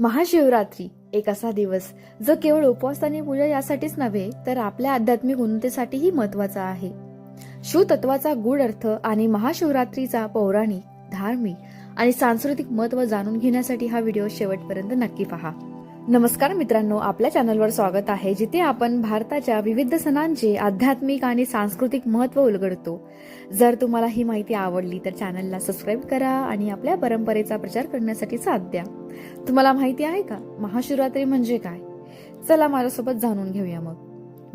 महाशिवरात्री एक असा दिवस जो केवळ उपवास आणि पूजा यासाठीच नव्हे तर आपल्या आध्यात्मिक उन्नतीसाठीही महत्त्वाचा आहे. शिवतत्वाचा गूढ अर्थ आणि महाशिवरात्रीचा पौराणिक धार्मिक आणि सांस्कृतिक महत्त्व जाणून घेण्यासाठी हा व्हिडिओ शेवटपर्यंत नक्की पहा. नमस्कार मित्रांनो आपल्या चॅनलवर स्वागत आहे जिथे आपण भारताच्या विविध सणांचे आध्यात्मिक आणि सांस्कृतिक महत्त्व उलगडतो. जर तुम्हाला ही माहिती आवडली तर चॅनलला सबस्क्राईब करा आणि आपल्या परंपरेचा प्रचार करण्यासाठी साथ द्या. तुम्हाला माहिती आहे का महाशिवरात्री म्हणजे काय? चला माझ्यासोबत जाणून घेऊया मग.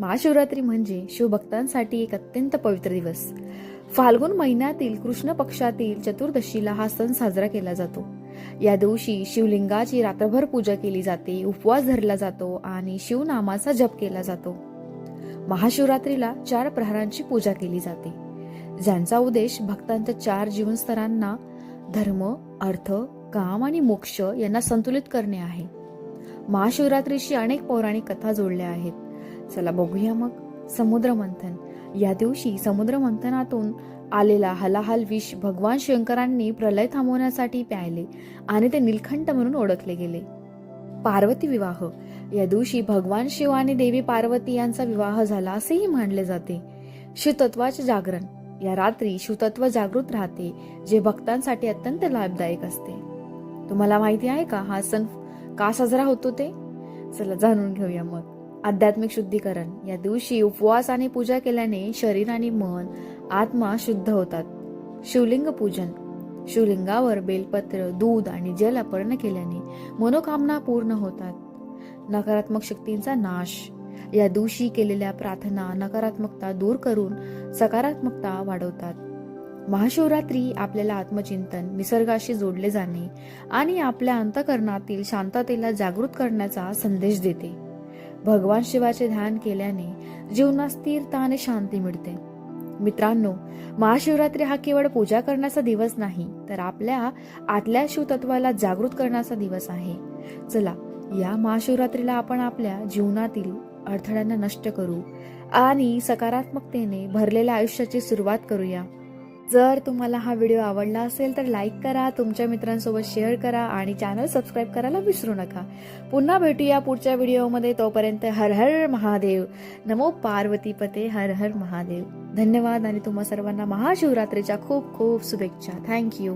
महाशिवरात्री म्हणजे शिवभक्तांसाठी एक अत्यंत पवित्र दिवस. फाल्गुन महिन्यातील कृष्ण पक्षातील चतुर्दशीला हा सण साजरा केला जातो. या दिवशी शिवलिंगाची रात्रभर पूजा केली जाते उपवास धरला जातो आणि शिवनामाचा जप केला जातो. महाशिवरात्रीला चार प्रहरांची पूजा केली जाते. ज्यांचा उद्देश भक्तांच्या चार जीवनस्तरांना धर्म अर्थ काम आणि मोक्ष यांना संतुलित करणे आहे. महाशिवरात्रीशी अनेक पौराणिक कथा जोडल्या आहेत. चला बघूया मग समुद्र मंथन या दिवशी समुद्र मंथनातून आलेला हलाहल विष भगवान शंकरांनी प्रलय थांबवण्यासाठी प्यायले आणि ते निलखंठ म्हणून ओळखले गेले. पार्वती विवाह. या दिवशी भगवान शिव आणि देवी पार्वती यांचा विवाह झाला असेही मानले जाते. शिवतत्वाचे जागरण. या रात्री शिवतत्व जागृत राहते जे भक्तांसाठी अत्यंत लाभदायक असते. तुम्हाला माहिती आहे का हा सण का साजरा होतो ते? चला जाणून घेऊया मग. आध्यात्मिक शुद्धीकरण. या दिवशी उपवास आणि पूजा केल्याने शरीर आणि मन आत्मा शुद्ध होतात. शिवलिंग पूजन. शिवलिंगावर बेलपत्र दूध आणि जल अर्पण केल्याने मनोकामना पूर्ण होतात. नकारात्मक शक्तींचा नाश. या दिवशी केलेल्या प्रार्थना नकारात्मकता दूर करून सकारात्मकता वाढवतात. महाशिवरात्री आपल्याला आत्मचिंतन निसर्गाशी जोडले जाणे आणि आपल्या अंतकरणातील शांततेला जागृत करण्याचा संदेश देते. भगवान शिवाचे ध्यान केल्याने जीवनात स्थिरता आणि शांती मिळते. मित्रांनो महाशिवरात्री हा केवळ पूजा करण्याचा दिवस नाही तर आपल्या आतल्या शिवतत्वाला जागृत करण्याचा दिवस आहे. चला या महाशिवरात्रीला आपण आपल्या जीवनातील अडथळ्यांना नष्ट करू आणि सकारात्मकतेने भरलेल्या आयुष्याची सुरुवात करूया. जर तुम्हाला हा व्हिडिओ आवडला असेल तर लाईक करा तुमच्या मित्रांसोबत शेअर करा आणि चॅनल सबस्क्राईब करायला विसरू नका. पुन्हा भेटूया पुढच्या व्हिडिओमध्ये. तोपर्यंत हर हर महादेव. नमो पार्वतीपते हर हर महादेव. धन्यवाद आणि तुम्हा सर्वांना महाशिवरात्रीच्या खूप खूप शुभेच्छा. थँक्यू